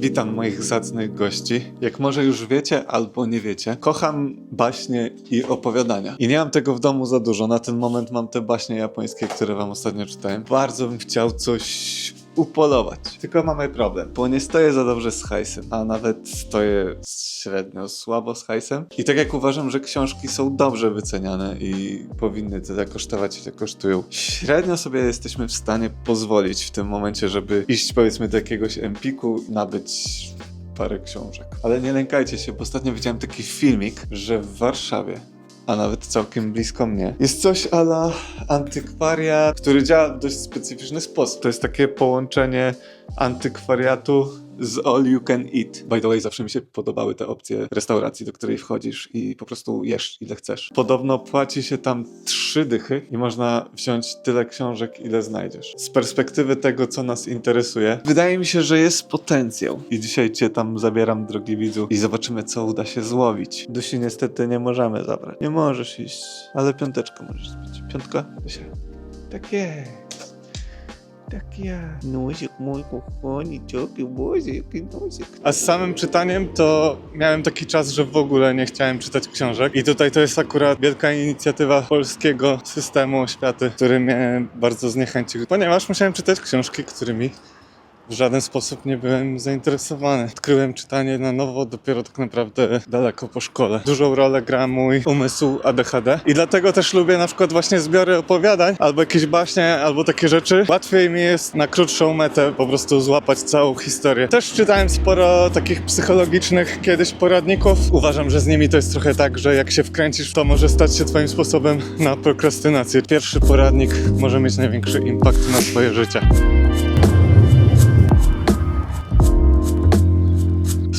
Witam moich zacnych gości. Jak może już wiecie albo nie wiecie, kocham baśnie i opowiadania. I nie mam tego w domu za dużo. Na ten moment mam te baśnie japońskie, które wam ostatnio czytałem. Bardzo bym chciał coś upolować. Tylko mamy problem, bo nie stoję za dobrze z hajsem, a nawet stoję średnio słabo z hajsem. I tak jak uważam, że książki są dobrze wyceniane i powinny tyle kosztować, ile kosztują, średnio sobie jesteśmy w stanie pozwolić w tym momencie, żeby iść powiedzmy do jakiegoś Empiku, nabyć parę książek. Ale nie lękajcie się, bo ostatnio widziałem taki filmik, że w Warszawie a nawet całkiem blisko mnie. Jest coś ala antykwaria, który działa w dość specyficzny sposób. To jest takie połączenie antykwariatu z all you can eat. By the way, zawsze mi się podobały te opcje restauracji, do której wchodzisz i po prostu jesz ile chcesz. Podobno płaci się tam trzy dychy i można wziąć tyle książek, ile znajdziesz. Z perspektywy tego, co nas interesuje, wydaje mi się, że jest potencjał. I dzisiaj cię tam zabieram, drogi widzu, i zobaczymy, co uda się złowić. Dusi niestety nie możemy zabrać. Nie możesz iść, ale piąteczkę możesz zbić. Piątka? Dusia. Tak Tak ja. Nosik mój kochani, jaki Boże, jaki nosik. A z samym czytaniem to miałem taki czas, że w ogóle nie chciałem czytać książek. I tutaj to jest akurat wielka inicjatywa polskiego systemu oświaty, który mnie bardzo zniechęcił, ponieważ musiałem czytać książki, którymi w żaden sposób nie byłem zainteresowany. Odkryłem czytanie na nowo dopiero tak naprawdę daleko po szkole. Dużą rolę gra mój umysł ADHD i dlatego też lubię na przykład właśnie zbiory opowiadań albo jakieś baśnie, albo takie rzeczy. Łatwiej mi jest na krótszą metę po prostu złapać całą historię. Też czytałem sporo takich psychologicznych kiedyś poradników. Uważam, że z nimi to jest trochę tak, że jak się wkręcisz, to może stać się twoim sposobem na prokrastynację. Pierwszy poradnik może mieć największy impact na twoje życie.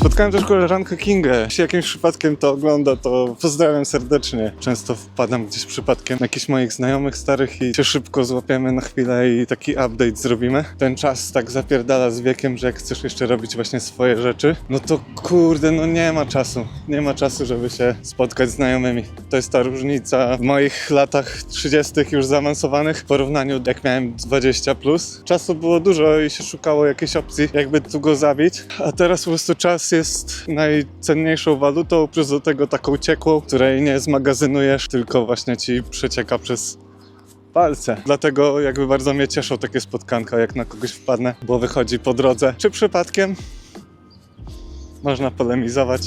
Spotkałem też koleżankę Kingę. Jeśli jakimś przypadkiem to ogląda, to pozdrawiam serdecznie. Często wpadam gdzieś przypadkiem na jakichś moich znajomych starych i się szybko złapiemy na chwilę i taki update zrobimy. Ten czas tak zapierdala z wiekiem, że jak chcesz jeszcze robić właśnie swoje rzeczy, no to kurde, no nie ma czasu. Nie ma czasu, żeby się spotkać z znajomymi. To jest ta różnica w moich latach 30. już zaawansowanych w porównaniu jak miałem 20 plus. Czasu było dużo i się szukało jakiejś opcji, jakby tu go zabić, a teraz po prostu czas jest najcenniejszą walutą, plus do tego taką ciekłą, której nie zmagazynujesz, tylko właśnie ci przecieka przez palce. Dlatego jakby bardzo mnie cieszą takie spotkanka, jak na kogoś wpadnę, bo wychodzi po drodze. Czy przypadkiem? Można polemizować.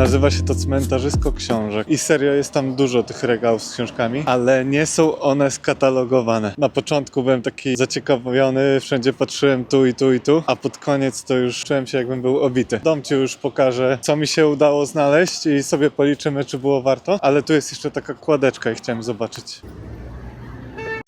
Nazywa się to cmentarzysko książek i serio jest tam dużo tych regałów z książkami, ale nie są one skatalogowane. Na początku byłem taki zaciekawiony, wszędzie patrzyłem tu i tu i tu, a pod koniec to już czułem się jakbym był obity. Dom ci już pokaże, co mi się udało znaleźć i sobie policzymy, czy było warto, ale tu jest jeszcze taka kładeczka i chciałem zobaczyć.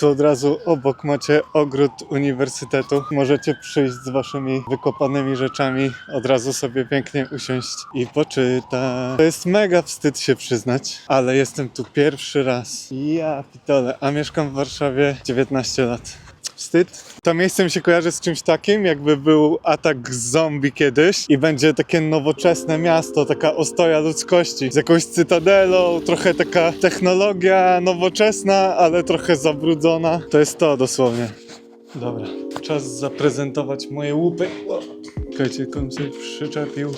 Tu od razu obok macie ogród uniwersytetu. Możecie przyjść z waszymi wykopanymi rzeczami, od razu sobie pięknie usiąść i poczytać. To jest mega wstyd się przyznać, ale jestem tu pierwszy raz. Ja pitole, a mieszkam w Warszawie 19 lat. Wstyd. To miejsce mi się kojarzy z czymś takim, jakby był atak zombie kiedyś i będzie takie nowoczesne miasto, taka ostoja ludzkości z jakąś cytadelą, trochę taka technologia nowoczesna, ale trochę zabrudzona. To jest to dosłownie. Dobra, czas zaprezentować moje łupy. Czekajcie, tylko bym sobie przyczepił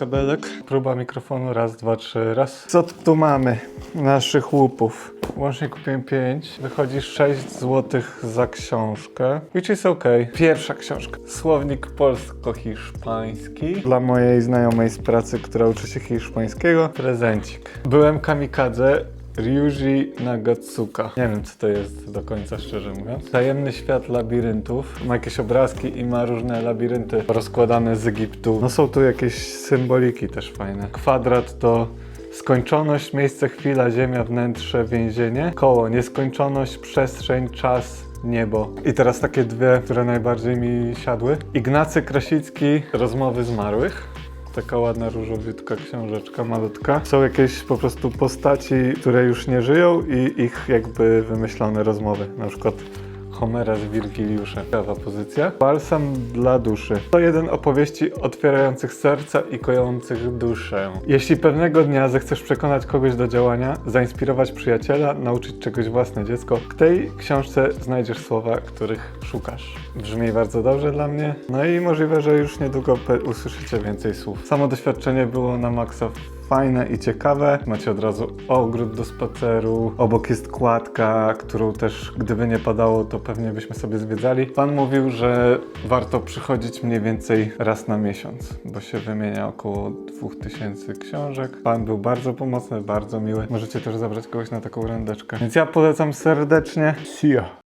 kabelek. Próba mikrofonu, raz, dwa, trzy, raz. Co tu mamy? Naszych łupów. Łącznie kupiłem 5. Wychodzi 6 zł za książkę. Which is ok. Pierwsza książka. Słownik polsko-hiszpański. Dla mojej znajomej z pracy, która uczy się hiszpańskiego. Prezencik. Byłem kamikadze. Ryuji Nagatsuka. Nie wiem, co to jest do końca, szczerze mówiąc. Tajemny świat labiryntów. Ma jakieś obrazki i ma różne labirynty rozkładane z Egiptu. No są tu jakieś symboliki też fajne. Kwadrat to skończoność, miejsce, chwila, ziemia, wnętrze, więzienie. Koło, nieskończoność, przestrzeń, czas, niebo. I teraz takie dwie, które najbardziej mi siadły. Ignacy Krasicki, Rozmowy zmarłych. Taka ładna, różowiutka książeczka, malutka. Są jakieś po prostu postaci, które już nie żyją i ich jakby wymyślone rozmowy. Na przykład Homera z Wirgiliuszem. Ciekawa pozycja. Balsam dla duszy. To jeden opowieści otwierających serca i kojących duszę. Jeśli pewnego dnia zechcesz przekonać kogoś do działania, zainspirować przyjaciela, nauczyć czegoś własne dziecko, w tej książce znajdziesz słowa, których szukasz. Brzmi bardzo dobrze dla mnie. No i możliwe, że już niedługo usłyszycie więcej słów. Samo doświadczenie było na maksa fajne i ciekawe. Macie od razu ogród do spaceru, obok jest kładka, którą też gdyby nie padało, to pewnie byśmy sobie zwiedzali. Pan mówił, że warto przychodzić mniej więcej raz na miesiąc, bo się wymienia około 2000 książek. Pan był bardzo pomocny, bardzo miły. Możecie też zabrać kogoś na taką randeczkę. Więc ja polecam serdecznie. See ya.